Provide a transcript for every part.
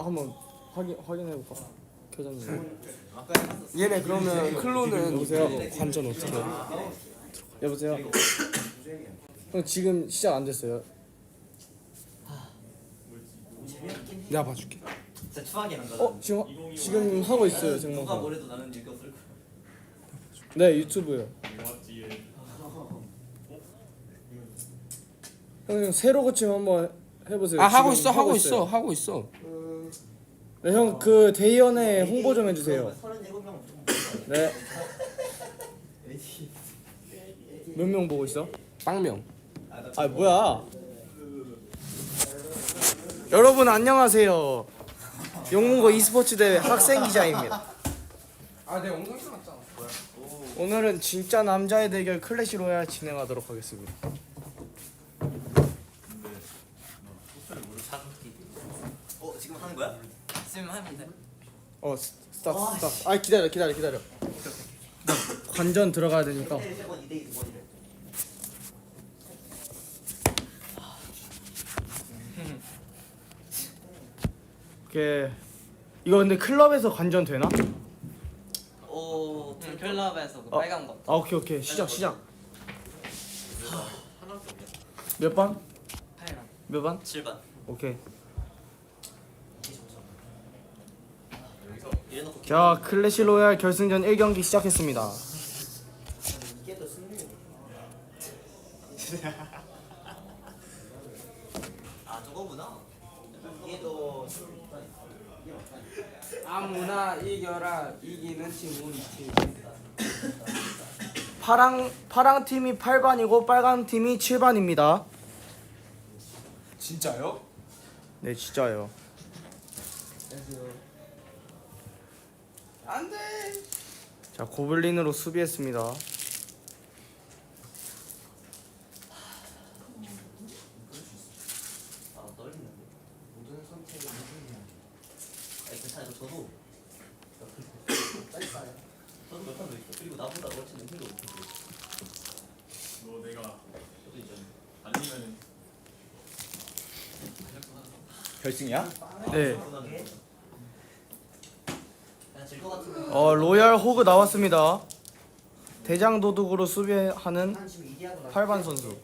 한번 확인 확인해 볼까? 교장님. 얘네 그러면 클로는 여보세요? 관전 어떻게 해? 여보세요. 형 지금 시작 안 됐어요. 내가 봐줄게 진짜 추하게 난다. 어 지금 지금 하고 있어요 누가 생방송. 뭐래도 나는 이렇게 없을 거야. 네 유튜브요. 형 새로 고침 한번 해보세요. 아 하고 있어 하고 있어요. 있어 하고 있어 네, 형 그 대의원에 홍보 좀 해주세요. 37명 네. 몇 명 보고 있어? 빵명 아 뭐야? 여러분 안녕하세요. 용문고 e스포츠 대회 학생 기자입니다. 아내 엉덩이 났잖아 오늘은 진짜 남자의 대결 클래시 로얄 진행하도록 하겠습니다. 어 지금 하는 거야? 지금 하면 돼. 어 스- 스탑 스탑. 아 기다려 기다려 기다려. 나 관전 들어가야 되니까. 1대1 세번 2대2 두 번이래. 이게 이거 근데 클럽에서 관전 되나? 오 응, 클럽에서 그 어. 빨간 거. 아 오케이 오케이 시작 시작. 몇 반? 파이랑. 몇 반? 7반. 오케이. 이래놓고 자 클래시 로얄 결승전 1경기 시작했습니다. 아 저거구나. 이게 더 아무나 이겨라 이기는 팀은 팀 파랑 파랑 팀이 8반이고 빨간 팀이 7반입니다. 진짜요? 네 진짜요. 안 돼 자 고블린으로 수비했습니다. 아 떨리는데. 모든 선택이 아니 괜찮아 저 저도. 저도 몇판 더 있어. 그리고 나보다 훨씬 힘도 높은데. 너 내가 저도 있잖아. 아니면은 결승이야? 네. 어 로얄 호그 나왔습니다. 대장 도둑으로 수비하는 8반 선수.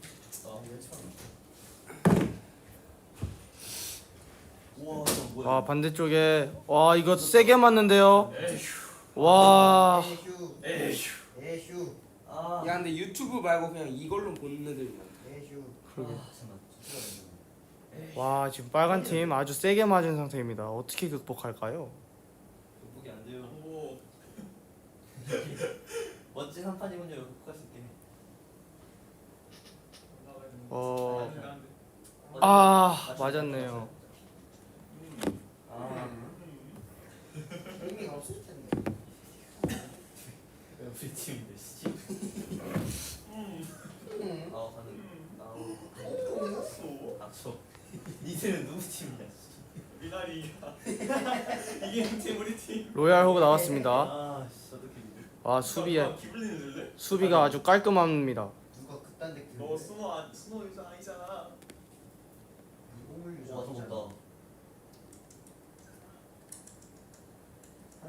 와 반대쪽에 와 이거 세게 맞는데요. 와 아. 야 근데 유튜브 말고 그냥 이걸로 보는 애들 아. 와 지금 빨간 팀 아주 세게 맞은 상태입니다. 어떻게 극복할까요? 극복이 안 돼요. 오 멋진 한 판이군요. 극복할 수 있겠네. 어. 아 맞았네요. 아. 의미가 없을 텐데. 우리 팀인데 씨. 아 가는. 아우. 아저 니들은 누구 팀이야? 씨. 미나리가 이게 팀 우리 팀 로얄 호그 나왔습니다. 아 씨, 어떻게? 와 수비에 너 기블린 줄래? 수비가 아주 깔끔합니다. 누가 그딴 데너 스노 안 스노 유저 아니잖아. 오물 유저 와 저거 다.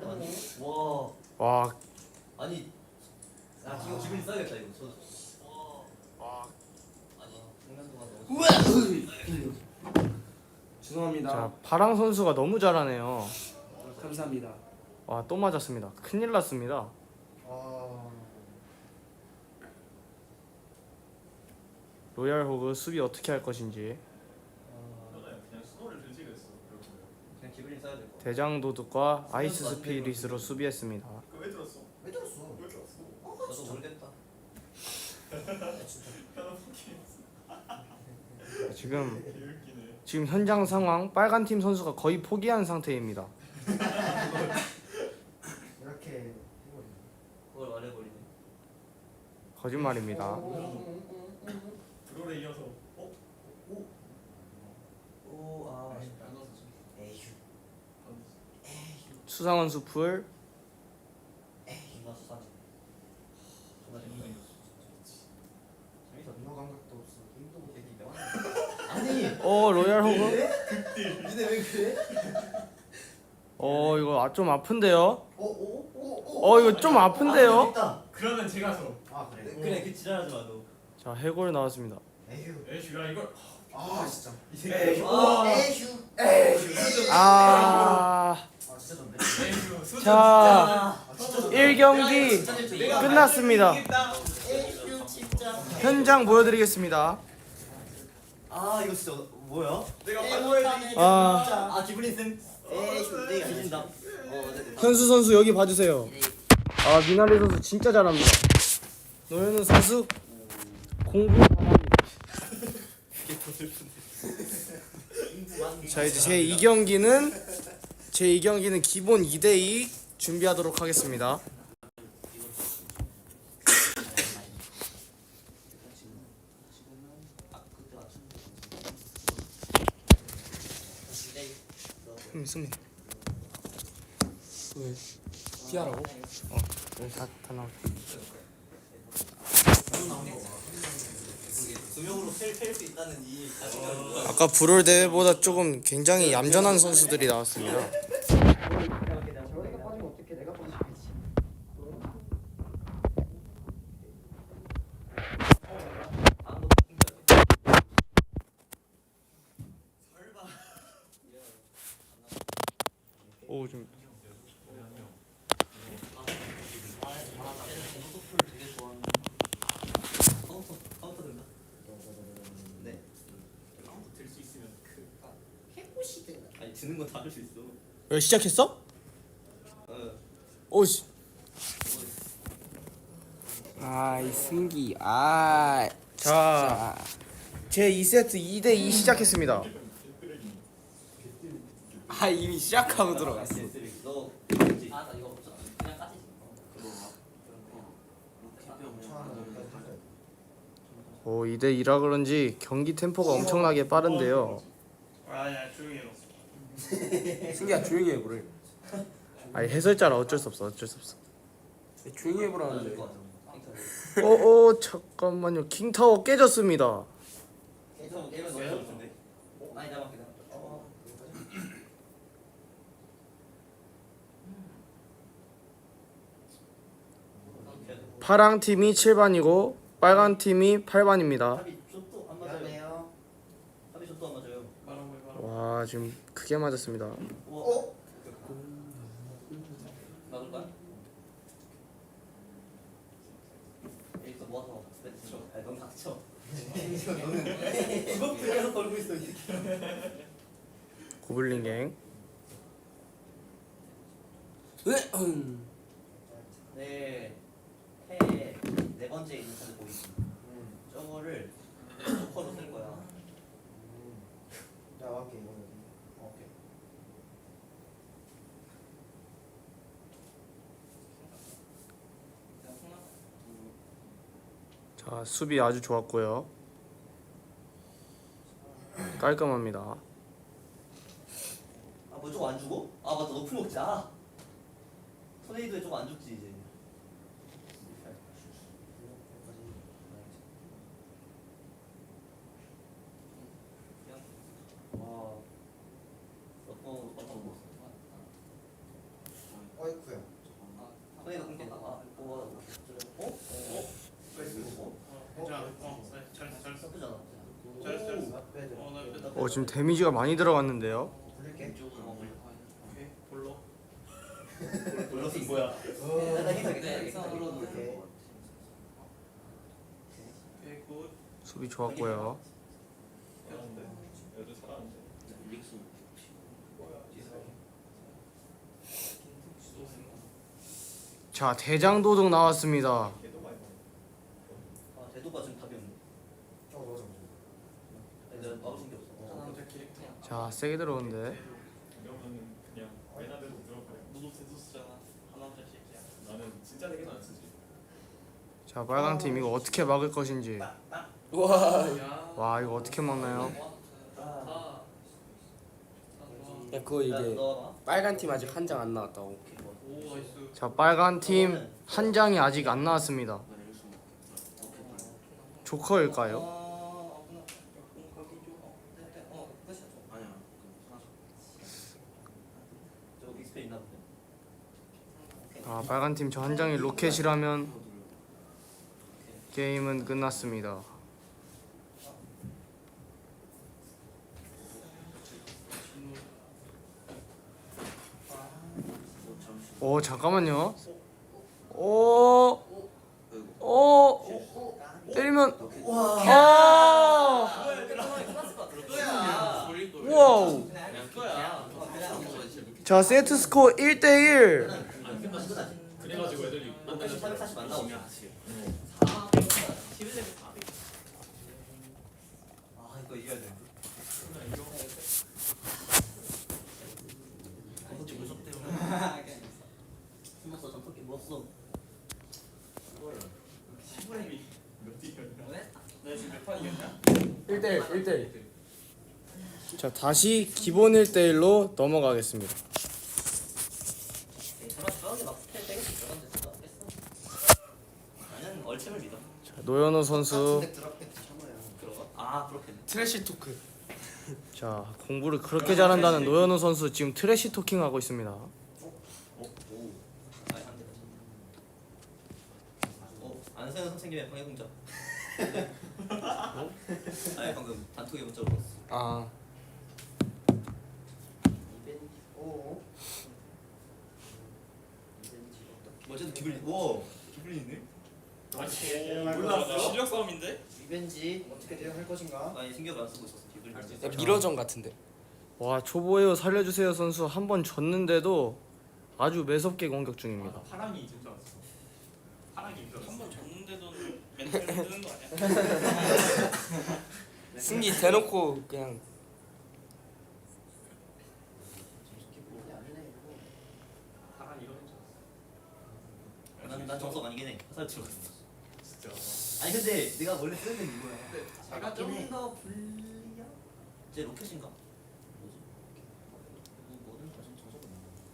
아니, 와. 와. 아니 아 이거 기분이 써야겠다 이거. 저 와. 아니. 중간 동안 너무 죄송합니다. 자 파랑 선수가 너무 잘하네요. 감사합니다. 와 또 맞았습니다. 큰일 났습니다. 아. 로얄 호그 수비 어떻게 할 것인지 너는 그냥 스노를 들지 그랬어 그러고 그냥 기분이 써야 될거 대장 도둑과 아이스 스피릿으로 수비했습니다. 그왜 들었어? 왜 들었어? 왜 들었어? 저도 모르겠다 편한 포기했어 지금 개웃기네 지금 현장 상황 빨간 팀 선수가 거의 포기한 상태입니다. 이렇게 해버리네. 그걸 말해버리네 거짓말입니다. 드롤에 이어서 어? 오아 에휴. 수상원 수풀 존나 재밌네 재밌어 분노 감각도 없어. 힘도 못 새끼 내. 명 아니 어 로얄 호그 니네 왜 그래? 어 이거 아, 좀 아픈데요? 오오오오 어 이거 좀 아픈데요? 있다. 그러면 제가 서 아 그래. 그래 그 지랄하지 마 너. 자 해골 나왔습니다. 에휴. 에이슈야 이걸. 아 진짜. 에휴. 아, 에휴. 에휴. 아, 아 진짜 좋네. 에이슈 수준 자아 진짜 좋네. 1경기 끝났습니다. 에휴 진짜. 현장 보여드리겠습니다. 아 이거 진짜 뭐야? 내가 아. 아 기분이 쌤. 에휴 내가 기진다. 현수 선수 여기 봐주세요. 아 미나리 선수 진짜 잘합니다. 노현우 선수 공부 잘합니다. 자 이제 제 2경기는 제 2경기는 기본 2대2 준비하도록 하겠습니다. 음, 승민. 왜? 피하라고? 어, 네, 다, 다 나와. 아까 불월 대회보다 조금 굉장히 얌전한 선수들이 나왔습니다. 저기가 빠지면 어떡해 내가 빠지겠지 아무도 바뀐 거 오, 좀 카운터 카운터 된다. 네. 아무도 들수 있으면 그 아니 드는 건 다 할 수 있어. 왜 시작했어? 어. 오씨. 아이 승기 아 자, 제 2세트 2대 2 시작했습니다. 아 이미 시작하고 들어갔어? 아나 이거 없잖아. 그냥. 오, 2대 2라 그런지 경기 템포가 엄청나게 빠른데요. 승기야 조용히 해보래 아니 해설자라 어쩔 수 없어, 어쩔 수 없어. 조용히 해보라는데 어, 어, 잠깐만요. 킹타워 깨졌습니다. 깨면 깨면 너무 좋은데. 많이 남았게 나. 어. 파랑 팀이 7반이고 빨간 팀이 8반입니다. 합이 숏도 안 맞아요. 미안해요 합이 숏도 안 맞아요. 말하고 와, 지금 크게 맞았습니다. 어? 막을까? 여기서 모아서 스페트 쳐. 아니 넌 닥쳐. 너는 이거 계속 걸고 있어 이 새끼. 고블린 갱. 네. 해네 번째 있는 카드 보이지? 저거를 조커로 쓸 거야. 이거는 오케이. 자, 수비 아주 좋았고요. 깔끔합니다. 아, 뭐 저거 안 주고? 아, 맞다. 높이 먹자. 토네이도에 저거 안 죽지, 이제. 와. 몇번 몇번 먹었어? 어이쿠야 토네이도 끊겠다. 아, 뭐, 어? 어? 어? 괜찮아 어 네, 잘했어 잘했어 나쁘잖아. 잘했어 잘했어 나 빼야 돼 어나 뺐다 어, 지금 데미지가 많이 들어갔는데요. 수비 좋았고요. 자, 대장 도둑 나왔습니다. 걔도 많이 먹어 아, 대도가 지금 답이 없네. 어 맞아 아니, 내가 막을 게 없어. 남자 캐릭터 자, 세게 들어오는데. 그냥 너도 나는 진짜 안 쓰지 자, 빨간 팀 이거 어떻게 막을 것인지. 와 와, 이거 어떻게 막나요? 아, 야 그거 이게. 빨간 팀 아직 한 장 안 나왔다고 오 나이스 자, 빨간 팀 한 장이 아직 안 나왔습니다. 조커일까요? 어, 없구나. 어, 거기 좀, 어, 네, 네, 어, 끝이야, 저. 아니야 저거 빅스페이스 목표 있나 보네. 오케이. 아 빨간 팀 저 한 장이 로켓이라면 게임은 끝났습니다. 오 잠깐만요. 오, 오, 때리면 아, 와우. 자 세트 스코어 1대 1 그래가지고 애들이 만나서 440 만나오냐? 아 이거 이겨야 돼. 어, 지금 무섭 때문에. 숨었어, 전투기 먹었어. 시부렘이 몇 띠였냐? 나 지금 몇 판이겼냐? 1대1 1대1 자 다시 기본 1대1로 넘어가겠습니다 노현우 선수? 아 그렇겠네. 트래시 토크. 자 공부를 그렇게 잘한다는 노현우 선수 지금 트래시 토킹 하고 있습니다 오. 아 상대가. 오, 안세현 선생님의 방해 공작. 어? 아니 방금 단톡에 문자 올랐어. 아 오. 어쨌든. 오. 기분이 있네? 아, 몰라 나 실력 싸움인데? 리벤지 어떻게 대응할 것인가? 아니 신경을 안 쓰고 있었어 미러전 같은데. 와 초보에요 살려주세요 선수 한 번 졌는데도 아주 매섭게 공격 중입니다 파랑이 진짜 왔어. 파랑이 한번 졌는데도 멘탈 뜨는 거 아니야? 승리 대놓고 그냥 파랑 이러는 줄 알았어. 난, 난 정석 아니긴 해. 화살 들어갔어. 진짜. 아니 근데 내가 원래 쓰는 게 이거야. 제가 맞긴 좀 해. 더 불리야? 제 로켓인가? 뭐지? 뭐 뭐는 사실 정석은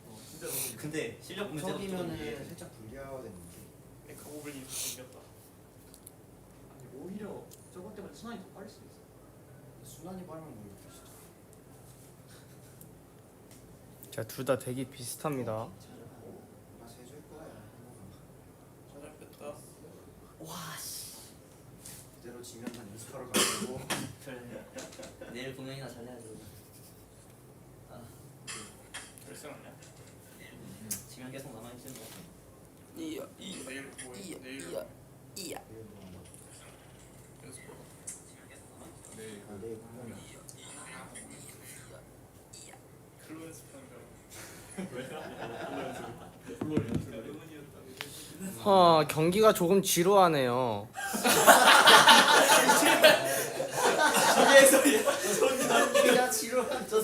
어, 진짜 너무 근데 실력 보면 좀 석이면은 살짝 불리하거든요. 메카고블린 생겼다. 아니 오히려 저것 때문에 순환이 더 빠를 수도 있어. 순환이 빠르면 뭐 이렇게 진짜. 자 둘다 대기 비슷합니다 나 세줄 거야. 잘했다. 와 씨. 그대로 지면 난 연습하러 가고. 그래. 내일 공연이나 잘해야지. 아 결승 아니야? 지면 계속 남아 있는 거. 이야 이 내일 뭐 이야 내일 이야 이야. 연습. 내일 아, 내일 공연. 클로 연습하는 거. 왜? 클로 연습. 클로 연습. 하 경기가 조금 지루하네요 야 지루한 저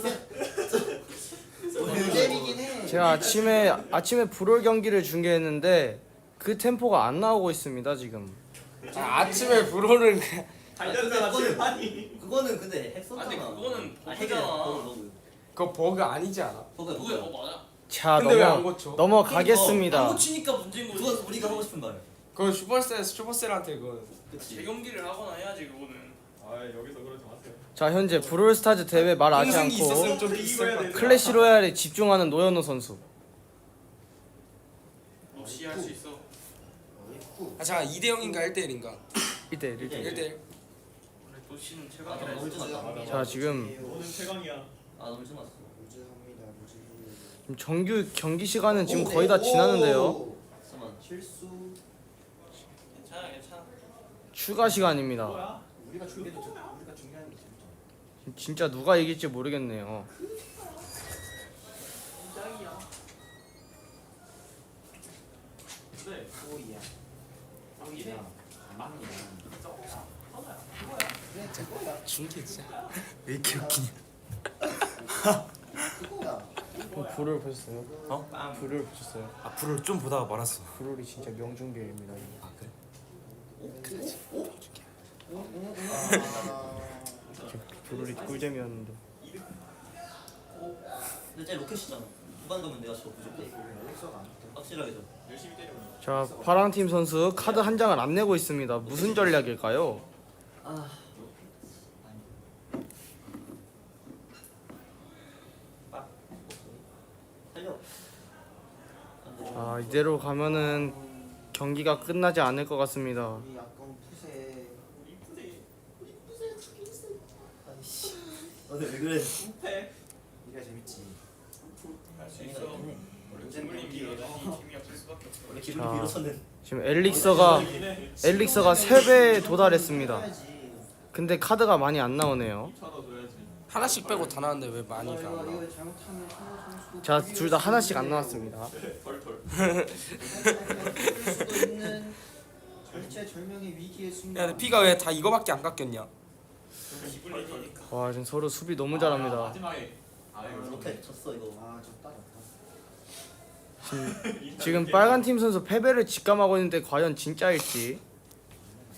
문제이긴 해. 제가 아침에 아침에 불올 경기를 중계했는데 그 템포가 안 나오고 있습니다 지금 아, 아침에 그냥 달렸잖아 그거는- 칠판이. 그거는 근데 핵썼잖아. 아, 근데 그거는 아, 버그잖아. 버그. 그거 버그 아니지 않아? 버그, 누구야? 버그. 어 맞아. 자 근데 왜 안 넘어 고쳐? 안 넘어가겠습니다 고치니까 문제인 거지. 그건 우리가 하고 싶은 말. 그거 슈퍼셀 슈퍼셀한테 그거 그치. 재경기를 하거나 해야지 그거는. 아 여기서 그러지 마세요. 자 현재 브롤스타즈 대회 말 하지 공승이 있었으면 않고 좀 비쌀 것 같아. 클래시 로얄에 집중하는 노현우 선수 무시할 수 있어. 아 잠깐 2대 0인가 1대 1인가? 1대1 1대1 1대 1. 그래 도시는 아, 최강이라 했어. 일찍 자 지금 너는 최강이야. 아 너무 무지. 지금 정규 경기 시간은 지금 거의 다 지났는데요 잠깐만. 실수. 괜찮아 괜찮아. 추가 시간입니다 뭐야? 우리가 중계도 저- 우리가 중계하는 게 재밌잖아. 진짜 누가 이길지 모르겠네요 짱이야. 네. 오이야. 당기네. 중계 진짜. 왜 이렇게 웃기냐 그거야. 어, 불을 보셨어요? 어? 불을 보셨어요? 아 불을 좀 보다가 말았어. 불을이 진짜 명중계입니다 아 그래? 아. 불을이 꿀잼이었는데 근데 쟤 로켓이잖아. 후반 가면 내가 저 무조건. 확실하게 저. 열심히 때리면. 자 파랑 팀 선수 카드 한 장을 안 내고 있습니다 무슨 전략일까요? 아. 살려. 아 이대로 가면은 경기가 끝나지 않을 것 같습니다. 우리 약간 푸세. 아이씨. 오늘 왜 그래? 패. 이게 재밌지. 할수 있어. 원래 기분이 여전히 팀이 없을 수밖에 없어. 원래 기분이 자. 빌었었는. 지금 엘릭서가 엘릭서가 3배에 도달했습니다. 해야지. 근데 카드가 많이 안 나오네요. 하나 줘야지. 하나씩 빼고 다 나왔는데 왜 많이 가? 자 둘 다 하나씩 안 나왔습니다. 절체절명의. 야, 근데 피가 왜 다 이거밖에 안 깎였냐? 와 지금 서로 수비 너무 잘합니다. 마지막에. 아 이거 이거. 아 졌다 졌다. 지금 빨간 팀 선수 패배를 직감하고 있는데 과연 진짜일지.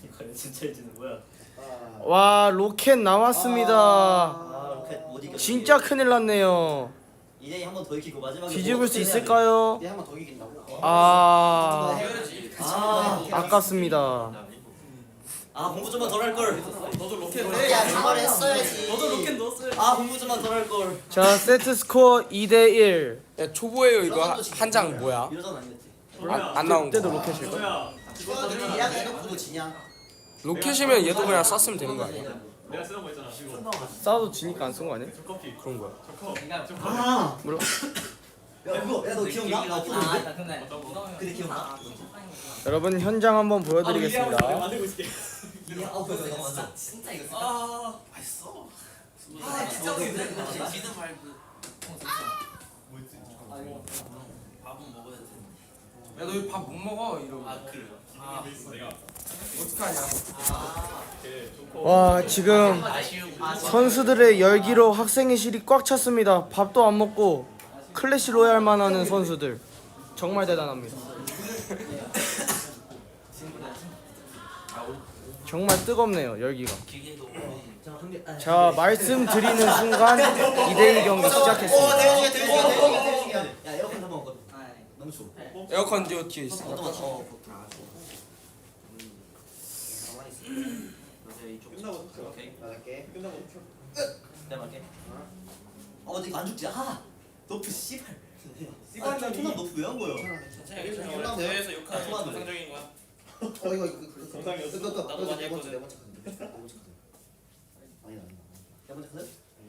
이거 진짜일지는 뭐야? 아, 와 로켓 나왔습니다. 아못 이겨. 진짜 큰일 났네요. 이제 한번 더 이기고 마지막에 뒤집을 수 있을까요? 이제 한번 더 이긴다고? 아 아, 아깝습니다. 아 공부 좀만 덜 할 걸. 너도 로켓 야 정말 했어야지. 너도 로켓 넣었어요. 아 공부 좀만 덜 할 걸. 자 세트 스코어 2대 1. 야 초보예요 이거 한 장 뭐야? 아니겠지. 안, 안 나온 그때도 거. 로켓일 거. 뭐야? 추가들이 이양 해놓고도 지냐? 로켓이면 얘도 그냥 썼으면 되는 거 아니야? 내가 쓰는 거 있잖아. 싸워도 지니까 안 쓴 거 아니야? 커피. 그런 거야. 아 몰라. 야 그거 야 너 기억나? 나 없었는데? 근데 근데 기억나? 여러분 현장 한번 보여드리겠습니다. 만들고 있을게. 이게 아홉 번 넘어갔어. 진짜 이거 진짜 아 맛있어. 아 진짜 근데 지는 말고. 밥은 먹어야 돼. 야 너 밥 못 먹어 이러고. 아 그래요? 아 내가 와 지금 선수들의 열기로 학생회실이 꽉 찼습니다. 밥도 안 먹고 클래시 로얄만 하는 선수들 정말 대단합니다. 정말 뜨겁네요 열기가. 자 말씀드리는 순간 2대2 경기 오 시작했습니다. 에어컨 뒤에 있어. 어. 이제 이쪽 끝나고 켜. 오케이 나갈게. 끝나고 켜. 내가 갈게. 어 근데 이거 안 죽지? 아 너프 씨발. 씨발 아 토남 너프 왜한 거야? 괜찮아요 괜찮아요 대회에서 욕하는 게. 정상적인 거야 어 이거 이거 그 정상이었어. 그거 그거 나도 많이 네 번째. 네 번째 카드. 네 번째 카드. 아니다 아니다. 네 번째 카드?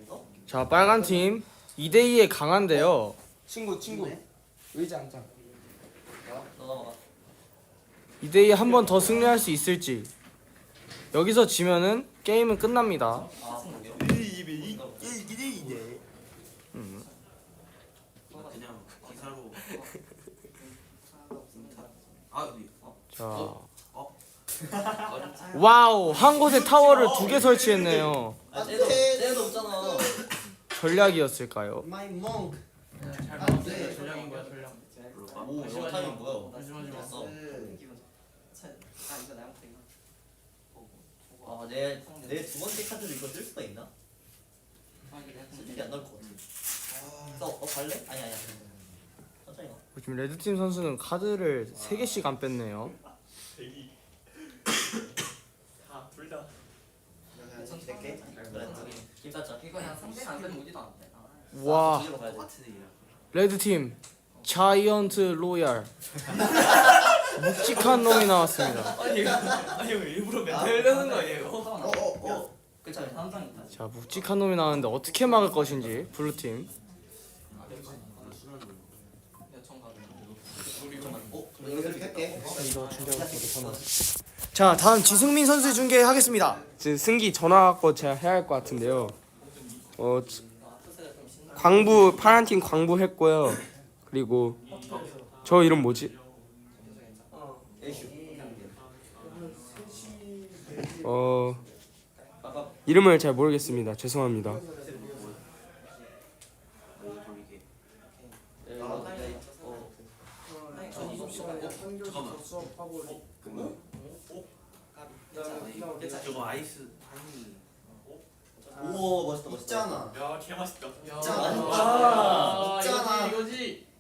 어? 자 빨간 팀 2대 2에 강한데요. 친구 친구 네. 의자 한 장. 너 넘어가. 2대 2 한 번 더 승리할 수 있을지. 여기서 지면은 게임은 끝납니다. 아 기사로 아 어? 자 와우 한 곳에 타워를 두 개 설치했네요. 아 쟤도 쟤도 없잖아. 전략이었을까요? My monk. 잘 아, 먹었어 네. 전략인 거야 전략 오 이거 타이밍 뭐야? 잠시만요. 됐어. 아 이거 나랑 이거 아 내 내 두 번째 카드로 이거 쓸 수가 있나? 솔직히 안 나올 것 같아. 써, 어 갈래? 아니 아니야. 천천히 가. 지금 레드팀 선수는 카드를 3개씩 안 뺐네요. 대기. 다둘 다. 천천히 될게. 그래. 김 살짝. 이거 그냥 상대가 안 되면 오지도 않대 와. 똑같은 레드팀 자이언트 로얄 묵직한 놈이 나왔습니다. 아니 아니 왜 일부러 멘탈 내는 거 아니에요? 어, 어, 어. 괜찮아. 다음 장 있다 자 묵직한 놈이 나왔는데 어떻게 막을 것인지 블루팀. 여청 가도 어, 할게. 자 다음 지승민 선수 중계하겠습니다. 지금 승기 전화 갖고 제가 해야 할 것 같은데요. 어 광부 파란 팀 광부 했고요. 그리고 저 이름 뭐지? 에이슈. 어 이름을 잘 모르겠습니다. 죄송합니다. 저거 아이스 타이밍이 오, 멋있다, 멋있다. 있잖아. 야, 개 맛있다. 있잖아. 있잖아. 이거지 그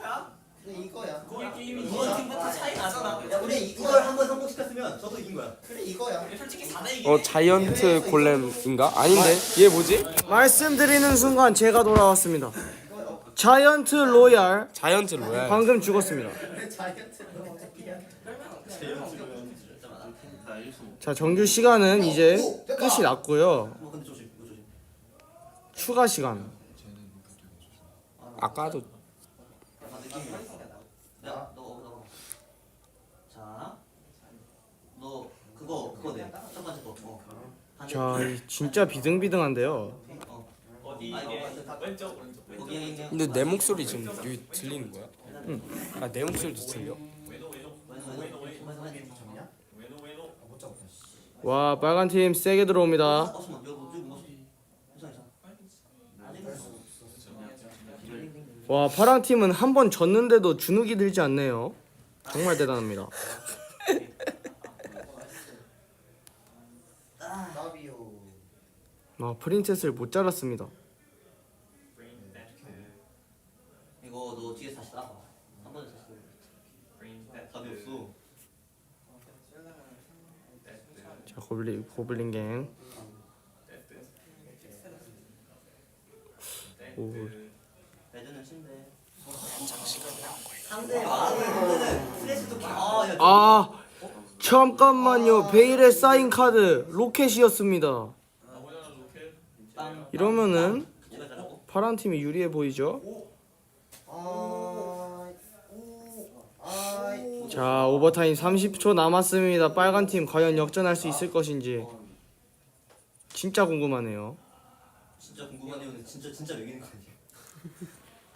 거야? 그래 이거야. 그게 게임이지. 이건 팀부터 차이 나잖아 야, 우리 이걸 한번 성공시켰으면 저도 이긴 거야. 그래 이거야. 솔직히 4대 2 어 자이언트 골렘인가? 아닌데 얘 뭐지? 말씀드리는 순간 제가 돌아왔습니다. 자이언트 로얄 자이언트 로얄. 방금 죽었습니다. 자 정규 시간은 이제 끝이 났고요. 뭐 근데 조심 이거 조심 추가 시간. 아까도 느낌이 야, 너, 너. 자, 너 그거 그거 내. 첫 번째 거. 어. 대. 자 이- 진짜 비등비등한데요. 어. 어디 아이고, 이게 왼쪽 오른쪽 왼쪽 거기 있는 근데 내 목소리 지금 여기 들리는 거야? 응. 아 내 목소리도 들려? 왼쪽 왼쪽 왼쪽 왼쪽 와 빨간 팀 세게 들어옵니다. 어, 잠깐만, 여기 뭐, 여기 뭐. 괜찮아, 괜찮아. 아직 와 파랑 팀은 한 번 졌는데도 주눅이 들지 않네요. 정말 대단합니다. 나비요. 아 프린세스를 못 자랐습니다. 이거 너 뒤에 다시 나가. 한 번에 다시. 답이 없어. 자 고블린 고블린 갱. 오. 레드는 침대. 플래시도. 아, 야. 아 잠깐만요 베일의 사인 카드 로켓이었습니다. 빵. 이러면은. 파란 팀이 유리해 보이죠? 아, 아, 자 오버타임 30초 남았습니다. 빨간 팀 과연 역전할 수 있을 것인지 진짜 궁금하네요. 진짜 궁금한 이유는 진짜 진짜 여기는 거 아니야?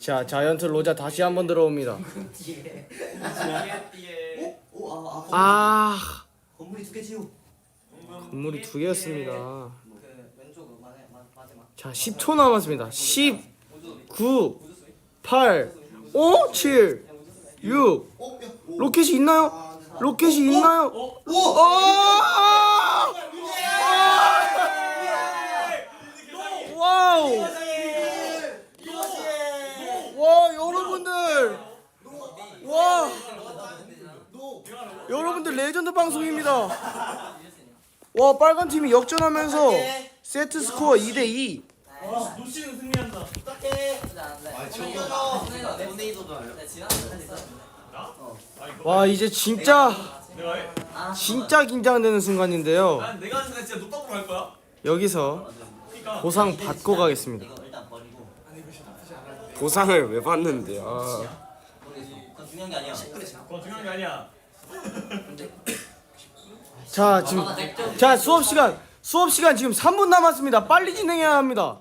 자 자이언트 로자 다시 한번 들어옵니다. 뒤에. 띠에 오, 아, 아. 아 건물이 두 개지요. 건물이 두 개였습니다. 그 왼쪽 마- 마- 마지막. 자 10초 남았습니다. 10, 9, 8, 5, 7, 6 어, 야, 로켓이 있나요? 아, 근데 다- 로켓이 있나요? 오! 아! 와우! 와 여러분들 와 여러분들 레전드 방송입니다. 와 빨간 팀이 역전하면서 세트 스코어 2대 2. 노시는 승리한다 어떡해. 아 저기요. 네이도잖아요. 네 지난번에 와 이제 진짜 내가 해? 진짜 긴장되는 순간인데요. 난 내가 하는 순간 진짜 노빠꾸로 갈 거야 여기서 그니까 보상 받고 가겠습니다. 보상을 왜 받는데? 아. 그건 중요한 게 아니야. 그거 중요한 게 아니야 자 지금 자 수업 시간 수업 시간 지금 3분 남았습니다. 빨리 진행해야 합니다.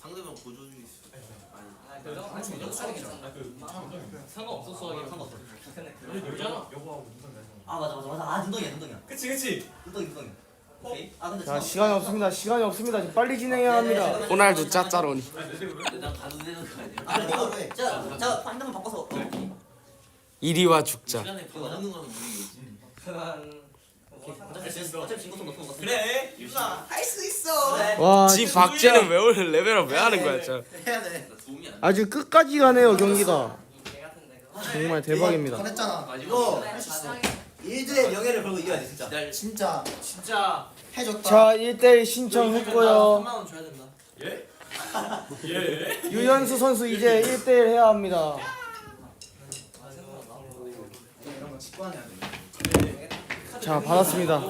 상대방 있어. 상관없어 수학이 상관없어. 여기잖아 아 맞아 맞아 맞아. 아 눈덩이야 눈덩이야. 그치 그치 눈덩이 눈덩이. 오케이. 아 근데 자 저- 시간이 없습니다. 시간이 없습니다. 지금 빨리 진행해야 합니다. 호날두 짜짜로니. 난 가도 되는 거 아니야? 아 이거 왜? 자, 자 핸드폰 바꿔서. 어. 이리와 죽자. 시간에 그거 하는 거는 모르겠지. 어차피 진 어차피 진 것도 높은 거 같아. 그래 할수 있어. 그래. 와지 박지는 왜 오늘 레벨업 왜 하는 거야, 진짜. 해야 돼. 나 도움이 안 돼. 아주 끝까지 가네요 경기가. 정말 대박입니다. 잘했잖아. 이거 할 수 있어. 일주의 명예를 걸고 이겨야 돼 진짜. 기다려. 진짜 진짜. 해줬다. 자 1대1 신청했고요. 3만 원 줘야 된다. 예? 예? 유현수 선수 이제 1대1 해야 합니다. 이런 거 직관해야 돼. 자 받았습니다.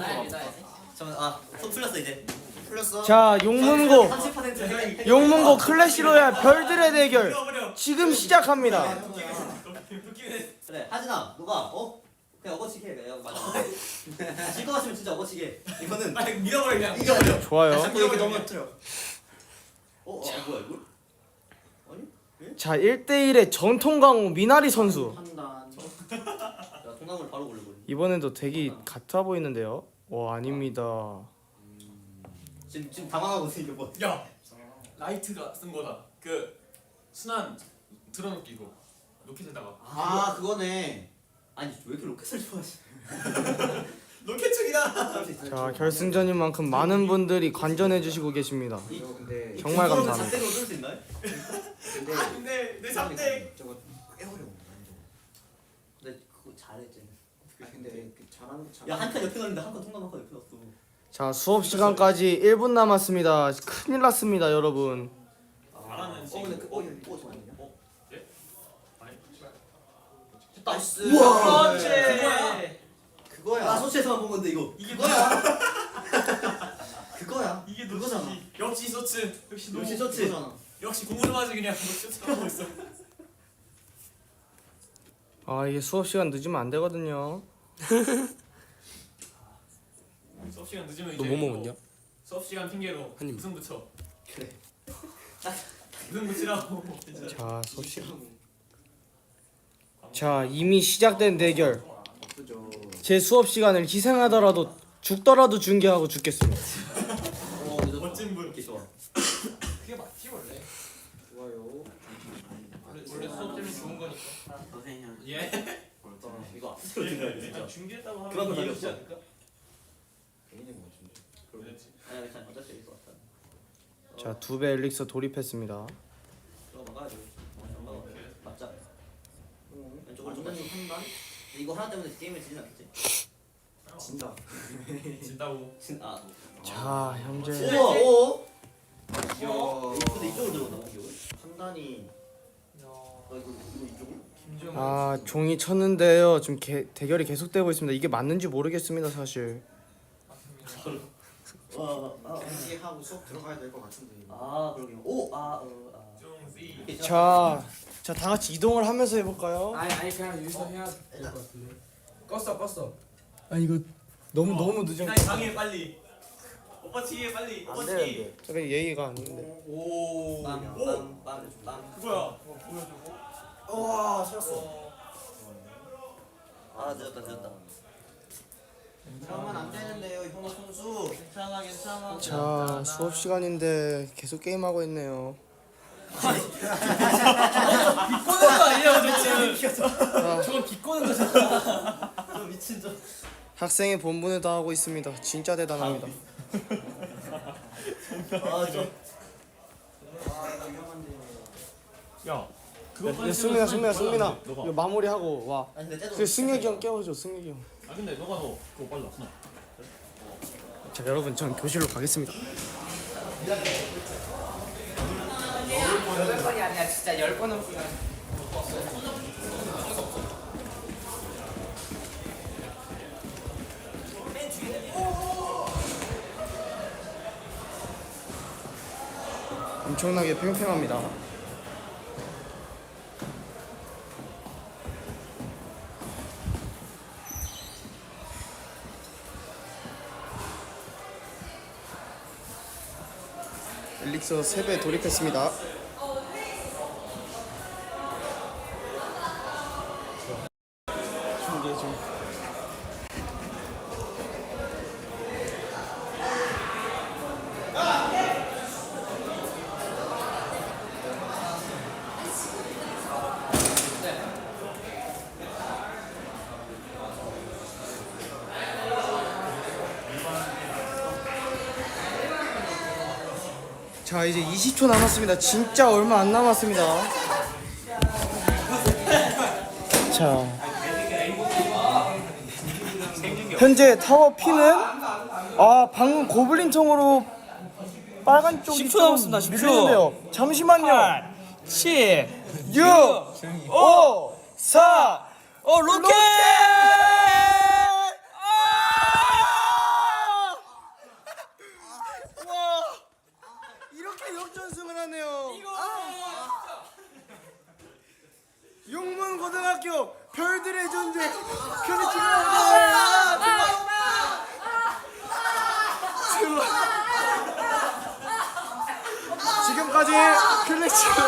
잠깐 아손 풀렸어 이제. 풀렸어. 자 용문고 30% 용문고 클래시 로얄 별들의 대결 지금 시작합니다. 그래 하진아 너가 어? 그냥 어거치게 해 그냥 맞아. 질것 같으면 진짜 어거치게 해. 이거는 빨리 밀어버려 그냥 이겨버려. 좋아요. 자꾸 이렇게 넘어뜨려. 어? 어 뭐야 이거? 자 1대1의 전통 강호 미나리 선수. 판단. 야 통나무를 바로 올려버려. 이번에도 덱이 같아 보이는데요. 와 아닙니다. 지금 지금 당황하고 있어 이거 뭐. 야 라이트가 쓴 거다 그 순환 틀어놓기 이거 로켓에다가 아 그거네. 아니 왜 이렇게 로켓을 좋아하시? 로켓 총이다 자 결승전인 만큼 많은 분들이 관전해 주시고 계십니다. 이거 근데 정말 감사합니다. 잣대로 쓸수 있나요? 근데 아 근데 내 잡대 저거 꽤 어려워. 완전. 근데 그거 잘했지. 근데 그 잘하는 거 잘. 야한 칸 옆에 넣는데 한칸 통나무 한칸 옆에 넣었어. 자 수업 시간까지 1분 남았습니다. 큰일 났습니다 여러분. 말하는 어 식. 근데 그, 어, 이거 어, 좋아요. 아니, 나이스. 우와. 그렇지. 그거야. 나 소치에서 만 본 건데 이거. 이게 그거야. 그거야. 이게 그거잖아. 역시 소츠. 역시 노. 역시 소치. 그거잖아. 역시 공부를 하지 그냥 소츠 하고 있어. 아 이게 수업 시간 늦으면 안 되거든요. 수업 시간 늦으면 너 이제 뭐 먹었냐? 수업 시간 핑계로 한 입. 무슨 붙여. 그래. 무슨 붙이라고. 자 수업 시간. 자 이미 시작된 대결. 제 수업 시간을 희생하더라도 죽더라도 중계하고 죽겠습니다. 어. 멋진 분. 그게 맞지 원래. 좋아요. 원래 수업 때문에 좋은 거니까. 예. 이거 앞으로 들어야 돼 진짜. 중계했다고 하면 그런 거 이해 없지? 않을까? 개인의 거 같은데. 그렇지. 아니 괜찮아. 어차피 여기서 왔다. 자두 배 엘릭서 돌입했습니다. 들어가가지고. 엄마가 오케이. 맞자. 어. 왼쪽으로 좀 던지고 한 번. 이거 하나 때문에 게임을 지진 않겠지? 진다. 진다고. 진 아. 자 현재 우와. 오. 어? 근데 이쪽으로 들어온다고 기억을? 판단이. 어 이거 이거 이쪽으로? 아 종이 쳤는데요. 지금 개, 대결이 계속되고 있습니다. 이게 맞는지 모르겠습니다 사실. 와. 아. 하고 수업 들어가야 될 것 같은데. 아 그러게요. 오. 아. 어. 아. 자, 자 다 같이 이동을 하면서 해볼까요? 아니 아니 그냥 여기서 해야 될 것 같은데. 껐어 껐어. 아 이거 너무 너무 늦은. 나 강해 빨리. 오빠 치해 빨리. 오빠 치. 저게 예의가 아닌데. 오. 빰. 오. 빰. 빰. 빰. 그거야. 와 살았어. 아 늦었다 늦었다. 그러면 안 되는데요 현호 선수. 괜찮아 괜찮아. 자 수업 시간인데 계속 게임 하고 있네요. 비꼬는 거 아니야 도대체. 저건 비꼬는 거잖아. 저 미친 저. 학생의 본분을 다 하고 있습니다. 진짜 대단합니다. 아 저. 아 이거 위험한데요. 야. 야, 승민아, 승민아, 승민아. 너가. 이거 마무리하고 와. 아니 근데 쟤도. 그 승혁이 형 깨워줘, 승혁이 형. 아 근데 너가 너 그거 빨리 놨어. 자 여러분, 전 교실로 가겠습니다. 번은. 엄청나게 팽팽합니다. 엘릭서 3배 돌입했습니다. 자 이제 20초 남았습니다. 진짜 얼마 안 남았습니다. 자 현재 타워 P는 아 방금 고블린 통으로 빨간 쪽이 10초 좀 남았습니다, 10초. 밀리는데요. 잠시만요. 7. 6 5 4 어 로켓. 와 이렇게 역전승을 하네요. 용문 고등학교 별들의 존재 큐리티가 지금까지 준비했습니다.